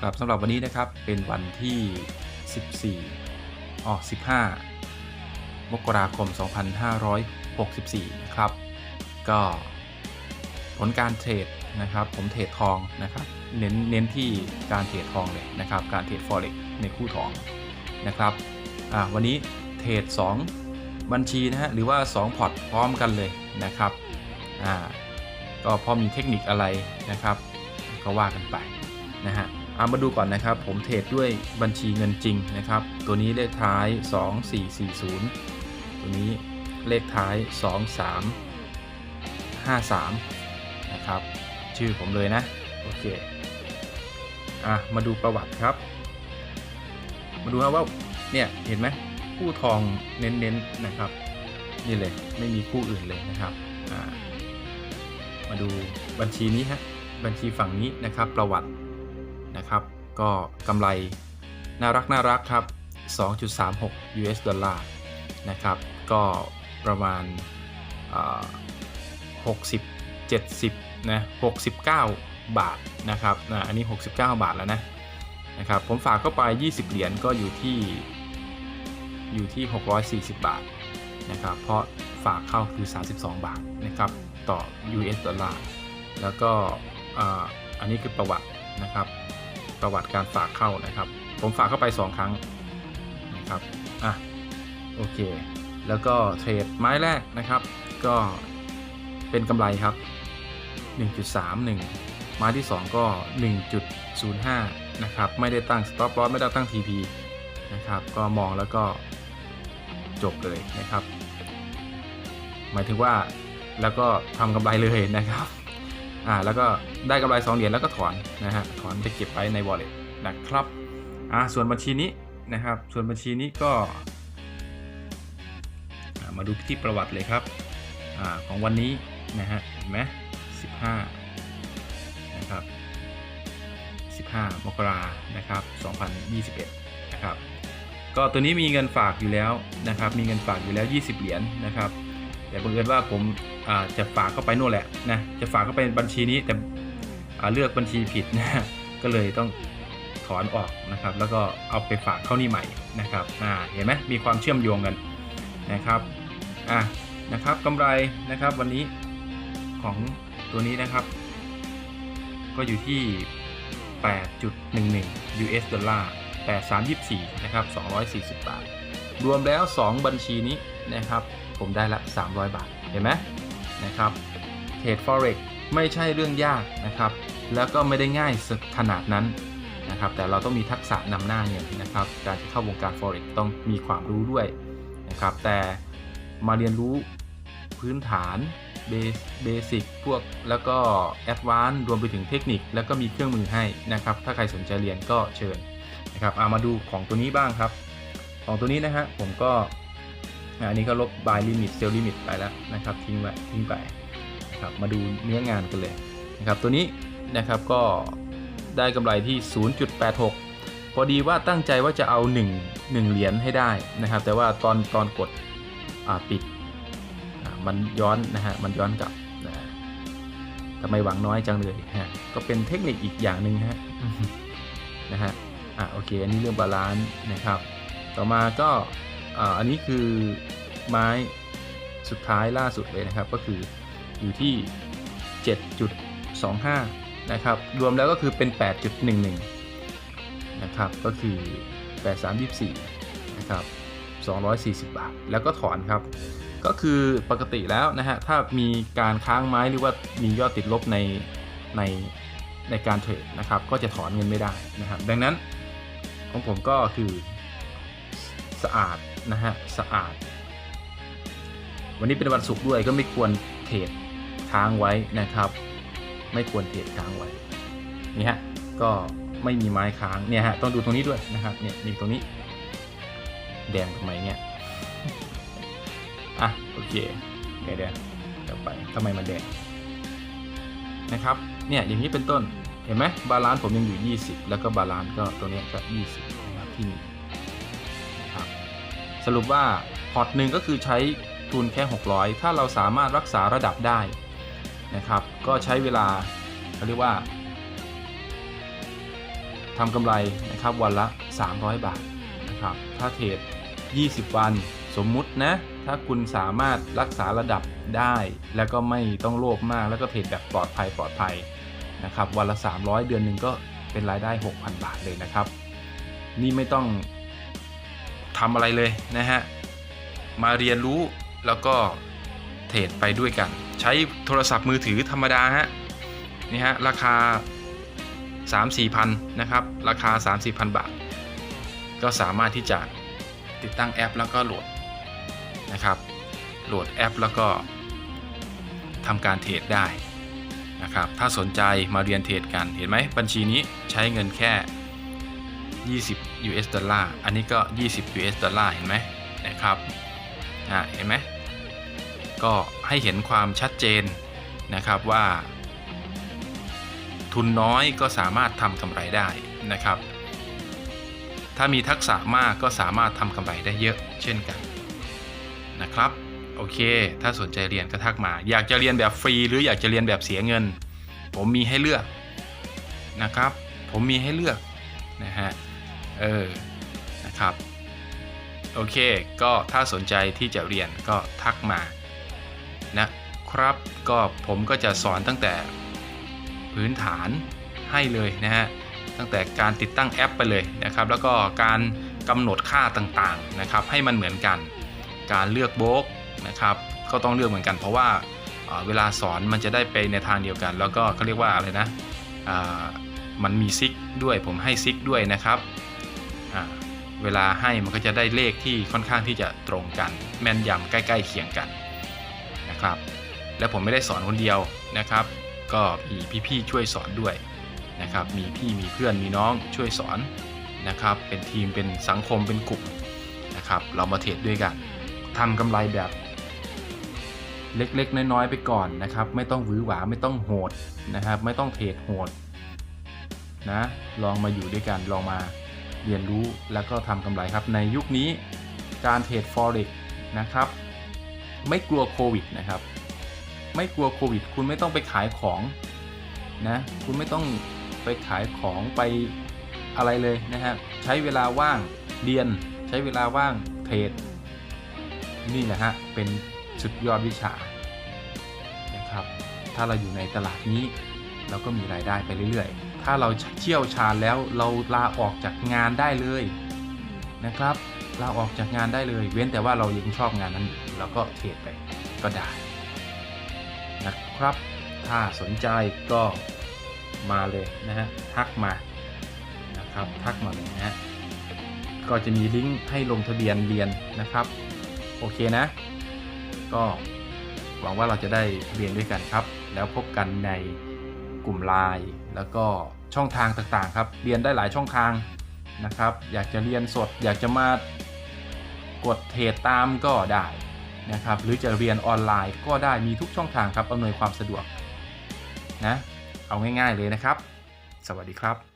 ครับสำหรับวันนี้นะครับเป็นวันที่ 14อ๋อ15 มกราคม 2564 นะครับ ก็ผลการเทรดนะครับ ผมเทรดทองนะครับ เน้นเน้นที่การเทรดทองเลยนะครับ การเทรด forex ในคู่ทองนะครับอ่าวันนี้เทรด 2 บัญชีนะฮะหรือว่า 2 พอร์ตพร้อมกันเลยนะครับอ่าก็พอมีเทคนิคอะไรนะครับ ก็ว่ากันไปนะฮะ เอามาดูก่อนนะครับ ผมเทรดด้วยบัญชีเงินจริงนะครับ ตัวนี้เลขท้าย 2440 ตัวนี้เลขท้าย 2353 นะครับ ชื่อผมเลยนะ โอเค อะ มาดูประวัติครับ มาดูครับว่า เนี่ย เห็นไหมคู่ทองเน้นๆนะครับ นี่เลย ไม่มีคู่อื่นเลยนะครับ อ่า มาดูบัญชีนี้ฮะ บัญชีฝั่งนี้นะครับ ประวัติ ก็กำไรน่ารักน่ารักครับ 2.36 US ดอลลาร์นะครับ ก็ประมาณ 60 70 นะ 69 บาทนะครับนะอันนี้ 69 บาทแล้วนะนะครับ ผมฝากเข้าไป 20 เหรียญก็อยู่ที่อยู่ที่ 640 บาทนะครับ เพราะฝากเข้าคือ 32 บาทนะครับ ต่อ US ดอลลาร์ แล้วก็อันนี้คือประวัตินะครับ ประวัติการฝากเข้านะครับ ผมฝากเข้าไป 2 ครั้งนะครับอะโอเค แล้วก็เทรดไม้แรกนะครับ ก็เป็นกำไรครับ 1.31 ไม้ที่ 2 ก็ 1.05 นะครับ ไม่ได้ตั้ง stop loss ไม่ได้ตั้ง TP นะครับ ก็มองแล้วก็จบเลยนะครับ หมายถึงว่าแล้วก็ทำกำไรเลยนะครับ อ่าแล้วก็ได้กำไร2เหรียญแล้วก็ถอนนะฮะถอนไปเก็บไว้ใน wallet นะครับอ่าส่วนบัญชีนี้นะครับส่วนบัญชีนี้ก็มาดูที่ประวัติเลยครับอ่าของวันนี้นะฮะเห็นไหม15นะครับ15มกรานะครับ2021นะครับก็ตัวนี้มีเงินฝากอยู่แล้วนะครับมีเงินฝากอยู่แล้ว 20 เหรียญนะครับ แต่บังเอิญว่าผมาจะฝากเข้าไปนู่นแหละนะจะฝากเข้าไปบัญชีนี้แต่เลือกบัญชีผิดนะก็เลยต้องถอนออกนะครับ แล้วก็เอาไปฝากเข้านี่ใหม่นะครับเห็นไหมมีความเชื่อมโยงกันนะครับอะนะครับกำไรนะครับวันนี้ของตัวนี้นะครับ ก็อยู่ที่ 8.11 US ดอลลาร์8324 นะครับ 240 บาท รวมแล้ว 2 บัญชีนี้นะครับ ผมได้ละ 300 บาท เห็นไหมนะครับ เทรด Forex ไม่ใช่เรื่องยากนะครับ แล้วก็ไม่ได้ง่ายสักขนาดนั้นนะครับ แต่เราต้องมีทักษะนำหน้าเงินนะครับ การจะเข้าวงการ Forex ต้องมีความรู้ด้วยนะครับ แต่มาเรียนรู้พื้นฐานเบสิกพวกแล้วก็แอดวานซ์รวมไปถึงเทคนิค แล้วก็มีเครื่องมือให้นะครับ ถ้าใครสนใจเรียนก็เชิญนะครับเอามาดูของตัวนี้บ้างครับ ของตัวนี้นะฮะผมก็ อันนี้ก็ลบ buy limit sell limit ไปแล้วนะครับทิ้งไว้ทิ้งไปนะครับมาดูเนื้องานกันเลยนะครับตัวนี้นะครับก็ได้กำไรที่ 0.86 พอดีว่าตั้งใจว่าจะเอา 1 1 เหรียญให้ได้นะครับ แต่ว่าตอนตอนกดอ่าปิดอ่ามันย้อนนะฮะมันย้อนกลับนะทำไมหวังน้อยจังเลยฮะก็เป็นเทคนิคอีกอย่างหนึ่งฮะนะฮะอะโอเค อันนี้เรื่องบาลานซ์นะครับ ต่อมาก็ อันนี้คือไม้สุดท้ายล่าสุดเลยนะครับ ก็คืออยู่ที่ 7.25 นะครับ รวมแล้วก็คือเป็น 8.11 นะครับ ก็คือ 8324 นะครับ 240 บาท แล้วก็ถอนครับ ก็คือปกติแล้วนะฮะ ถ้ามีการค้างไม้หรือว่ามียอดติดลบในในในการเทรดนะครับ ก็จะถอนเงินไม่ได้นะครับ ดังนั้นของผมก็คือสะอาด นะฮะสะอาด วันนี้เป็นวันศุกร์ด้วยก็ไม่ควรเทรดค้างไว้นะครับ ไม่ควรเทรดค้างไว้นี่ฮะก็ไม่มีไม้ค้างเนี่ยฮะต้องดูตรงนี้ด้วยนะครับเนี่ยมีตรงนี้ แดงทำไมเนี่ยอะโอเคเดี๋ยวเดี๋ยวเดี๋ยวไปทำไมมันแดงนะครับเนี่ยอย่างนี้เป็นต้นเห็นไหมบาลานซ์ผมยังอยู่ 20 แล้วก็บาลานซ์ก็ตัวนี้ยก็ 20นะครับที่มี สรุปว่าพอร์ตหนึ่งก็คือใช้ทุนแค่ 600 ถ้าเราสามารถรักษาระดับได้นะครับ ก็ใช้เวลาเขาเรียกว่าทำกำไรนะครับวันละ 300 บาทนะครับถ้าเทรด20 วันสมมุตินะ ถ้าคุณสามารถรักษาระดับได้ แล้วก็ไม่ต้องโลภมากแล้วก็เทรดแบบปลอดภัยปลอดภัยนะครับวันละ 300 เดือนหนึ่งก็เป็นรายได้ 6,000 บาทเลยนะครับ นี่ไม่ต้อง ทำอะไรเลยนะฮะ มาเรียนรู้แล้วก็เทรดไปด้วยกัน ใช้โทรศัพท์มือถือธรรมดาฮะนี่ฮะราคา 3 4พันนะครับ ราคา 3 4พันบาท ก็สามารถที่จะติดตั้งแอปแล้วก็โหลดนะครับ โหลดแอปแล้วก็ทำการเทรดได้นะครับ ถ้าสนใจมาเรียนเทรดกันเห็นไหมบัญชีนี้ใช้เงินแค่ 20 US ดอลลาร์ อันนี้ก็ 20 US ดอลลาร์เห็นไหมนะครับอ่าเห็นไหมก็ให้เห็นความชัดเจนนะครับว่า ทุนน้อยก็สามารถทำกำไรได้นะครับ ถ้ามีทักษะมากก็สามารถทำกำไรได้เยอะเช่นกันนะครับ โอเค ถ้าสนใจเรียนก็ทักมา อยากจะเรียนแบบฟรี หรืออยากจะเรียนแบบเสียเงิน ผมมีให้เลือกนะครับ ผมมีให้เลือกนะฮะ เออนะครับ โอเค ก็ถ้าสนใจที่จะเรียนก็ทักมานะครับ ก็ผมก็จะสอนตั้งแต่พื้นฐานให้เลยนะฮะ ตั้งแต่การติดตั้งแอปไปเลยนะครับ แล้วก็การกำหนดค่าต่างๆนะครับ ให้มันเหมือนกัน การเลือกโบกนะครับก็ต้องเลือกเหมือนกัน เพราะว่าเวลาสอนมันจะได้ไปในทางเดียวกัน แล้วก็เขาเรียกว่าอะไรนะอ่ามันมีซิกด้วยผมให้ซิกด้วยนะครับ เวลาให้มันก็จะได้เลขที่ค่อนข้างที่จะตรงกัน แม่นยำใกล้ๆเคียงกันนะครับ และผมไม่ได้สอนคนเดียวนะครับ ก็มีพี่ๆช่วยสอนด้วยนะครับ มีพี่มีเพื่อนมีน้องช่วยสอนนะครับ เป็นทีมเป็นสังคมเป็นกลุ่มนะครับ เรามาเทรดด้วยกันทำกำไรแบบ เล็กๆ น้อยๆไปก่อนนะครับ ไม่ต้องหวือหวาไม่ต้องโหดนะครับ ไม่ต้องเทรดโหดนะลองมาอยู่ด้วยกันลองมา เรียนรู้แล้วก็ทำกำไรครับ ในยุคนี้การเทรด forex นะครับ ไม่กลัวโควิดนะครับ ไม่กลัวโควิด คุณไม่ต้องไปขายของนะคุณไม่ต้องไปขายของไปอะไรเลยนะฮะใช้เวลาว่างเรียน ใช้เวลาว่างเทรดนี่แหละฮะเป็นสุดยอดวิชานะครับ ถ้าเราอยู่ในตลาดนี้ เราก็มีรายได้ไปเรื่อยๆ ถ้าเราเชี่ยวชาญแล้วเราลาออกจากงานได้เลยนะครับลาออกจากงานได้เลย เว้นแต่ว่าเรายังชอบงานนั้นเราก็เทรดไปก็ได้นะครับ ถ้าสนใจก็มาเลยนะฮะทักมานะครับทักมาเลยนะฮะก็จะมีลิงก์ให้ลงทะเบียนเรียนนะครับ โอเคนะ ก็หวังว่าเราจะได้เรียนด้วยกันครับ แล้วพบกันใน กลุ่มไลน์แล้วก็ช่องทางต่างๆครับเรียนได้หลายช่องทางนะครับ อยากจะเรียนสด อยากจะมากดเทรดตามก็ได้นะครับ หรือจะเรียนออนไลน์ก็ได้มีทุกช่องทางครับอำนวยความสะดวกนะเอาง่ายๆเลยนะครับ สวัสดีครับ